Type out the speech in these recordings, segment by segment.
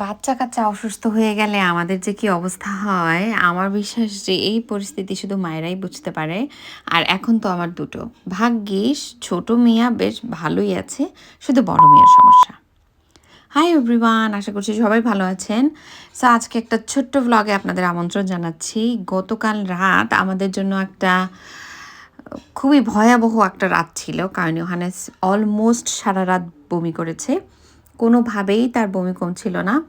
বাচ্চা কাচ্চা অসুস্থ হয়ে গেলে আমাদের যে কি অবস্থা হয়, আমার বিশ্বাস যে এই পরিস্থিতি শুধু মায়েরাই বুঝতে পারে। আর এখন তো আমার দুটো। ভাগ্যিস ছোট মিয়া বেশ ভালোই আছে, শুধু বড় মেয়ের সমস্যা। হাই এভরিওয়ান আশা করছি সবাই ভালো আছেন। সো আজকে একটা ছোট্ট ভ্লগে আপনাদের আমন্ত্রণ জানাচ্ছি। গতকাল রাত আমাদের জন্য একটা, খুবই ভয়াবহ একটা রাত ছিল, কারণ ওখানে অলমোস্ট সারা রাত বমি করেছে। কোনোভাবেই তার বমি কমছিল না।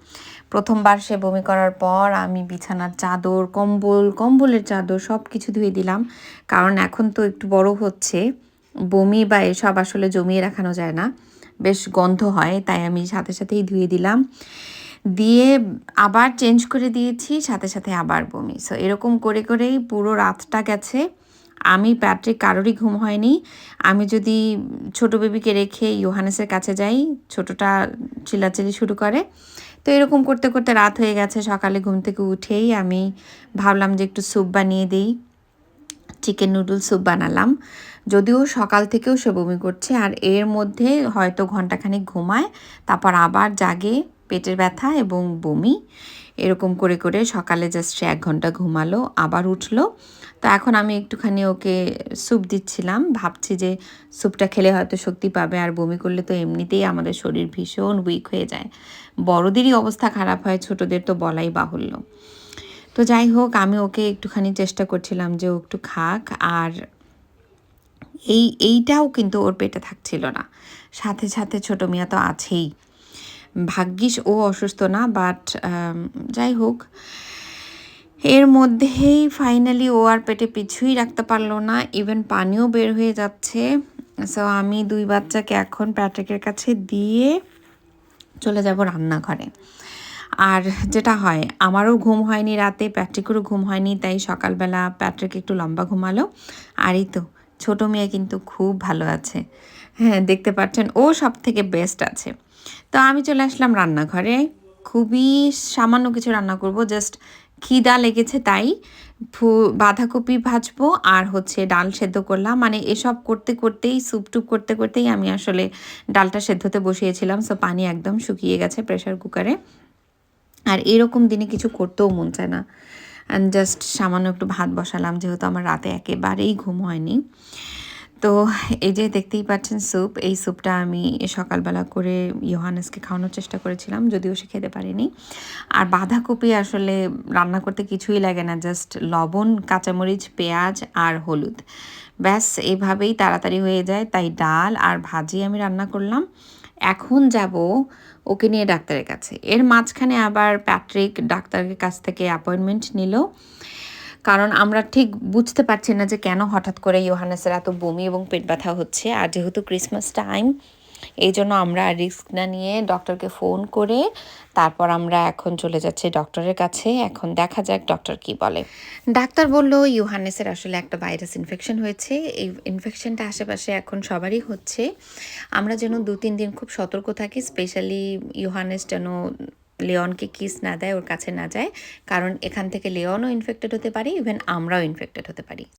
প্রথমবার সে বমি করার পর আমি বিছানার চাদর, কম্বল, কম্বলের চাদর সব কিছু ধুয়ে দিলাম। কারণ এখন তো একটু বড় হচ্ছে, বমি বা এসব আসলে জমিয়ে রাখানো যায় না। বেশ গন্ধ হয়, তাই আমি সাথে সাথেই ধুয়ে দিলাম। দিয়ে আবার চেঞ্জ করে দিয়েছি, সাথে সাথে আবার বমি। সো এরকম করে করেই পুরো রাতটা গেছে। আমি প্যাট্রিক কারোরই ঘুম হয়নি। আমি যদি ছোট বেবিকে রেখে ইউহানেসের কাছে যাই, ছোটটা চিল্লাচিল্লি শুরু করে। তো এরকম করতে করতে রাত হয়ে গেছে, সকালে ঘুম থেকে উঠেই আমি ভাবলাম যে একটু স্যুপ বানিয়ে দিই। চিকেন নুডল স্যুপ বানালাম। যদিও সকাল থেকেও সে বমি করছে, আর এর মধ্যে হয়তো ঘন্টাখানিক ঘুমায়, তারপর আবার জাগে পেটের ব্যথা এবং বমি। এরকম করে করে সকালে জাস্ট সে এক ঘণ্টা ঘুমালো, আবার উঠল। তো এখন আমি একটুখানি ওকে স্যুপ দিচ্ছিলাম। ভাবছি যে স্যুপটা খেলে হয়তো শক্তি পাবে আর বমি করলে তো এমনিতেই আমাদের শরীর ভীষণ উইক হয়ে যায়। বড়দেরই অবস্থা খারাপ হয়, ছোটদের তো বলাই বাহুল্য। তো যাই হোক, আমি ওকে একটুখানি চেষ্টা করছিলাম যে ও একটু খাক আর এই, এইটাও কিন্তু ওর পেটে থাকছিল না। সাথে সাথে ছোটো মেয়ে তো আছেই। ভাগ্যিস ও অসুস্থ না বাট যাই হোক। এর মধ্যেই ফাইনালি ও আর পেটে পিছুই রাখতে পারল না ইভেন পানিও বের হয়ে যাচ্ছে। সো আমি দুই বাচ্চাকে এখন প্যাট্রিকের কাছে দিয়ে চলে যাব রান্নাঘরে। আর যেটা হয়, আমারও ঘুম হয়নি রাতে, প্যাট্রিকেরও ঘুম হয়নি, তাই সকালবেলা প্যাট্রিক একটু লম্বা ঘুমালো। আর এই তো, ছোটো মেয়ে কিন্তু খুব ভালো আছে। হ্যাঁ দেখতে পাচ্ছেন, ও সব থেকে বেস্ট আছে। তো আমি চলে আসলাম রান্নাঘরে। খুবই সামান্য কিছু রান্না করব জাস্ট খিদা লেগেছে তাই ফু বাঁধাকপি ভাজবো আর হচ্ছে ডাল সেদ্ধ করলাম। মানে এসব করতে করতেই স্যুপ টুপ করতে করতেই আমি আসলে ডালটা সেদ্ধতে বসিয়েছিলাম। সো পানি একদম শুকিয়ে গেছে প্রেশার কুকারে আর এরকম দিনে কিছু করতেও মন চায় না। জাস্ট সামান্য একটু ভাত বসালাম, যেহেতু আমার রাতে একেবারেই ঘুম হয়নি। তো এই যে দেখতেই পাচ্ছেন স্যুপ এই স্যুপটা আমি সকালবেলা করে ইয়োহানেসকে খাওয়ানোর চেষ্টা করেছিলাম, যদিও সে খেতে পারিনি। আর বাঁধাকপি আসলে রান্না করতে কিছুই লাগে না জাস্ট লবণ, কাঁচামরিচ, পেঁয়াজ আর হলুদ। ব্যাস, এভাবেই তাড়াতাড়ি হয়ে যায়। তাই ডাল আর ভাজি আমি রান্না করলাম। এখন যাব ওকে নিয়ে ডাক্তারের কাছে। এর মাঝখানে আবার প্যাট্রিক ডাক্তারের কাছ থেকে অ্যাপয়েন্টমেন্ট নিল। কারণ আমরা ঠিক বুঝতে পারছি না যে কেন হঠাৎ করে ইউহানেসের এত বমি এবং পেট ব্যথা হচ্ছে। আর যেহেতু ক্রিসমাস টাইম এই জন্য আমরা রিস্ক না নিয়ে ডক্টরকে ফোন করে তারপর আমরা এখন চলে যাচ্ছি ডক্টরের কাছে। এখন দেখা যাক ডক্টর কি বলে। ডাক্তার বলল, ইউহানেসের আসলে একটা ভাইরাস ইনফেকশন হয়েছে। এই ইনফেকশনটা আশেপাশে এখন সবারই হচ্ছে। আমরা যেন দু তিন দিন খুব সতর্ক থাকি স্পেশালি ইউহানেস যেন লেয়নকে কিস না দেয়, ওর কাছে না যায়। কারণ এখান থেকে লেয়নও ইনফেক্টেড হতে পারে ইভেন আমরাও ইনফেক্টেড হতে পারি।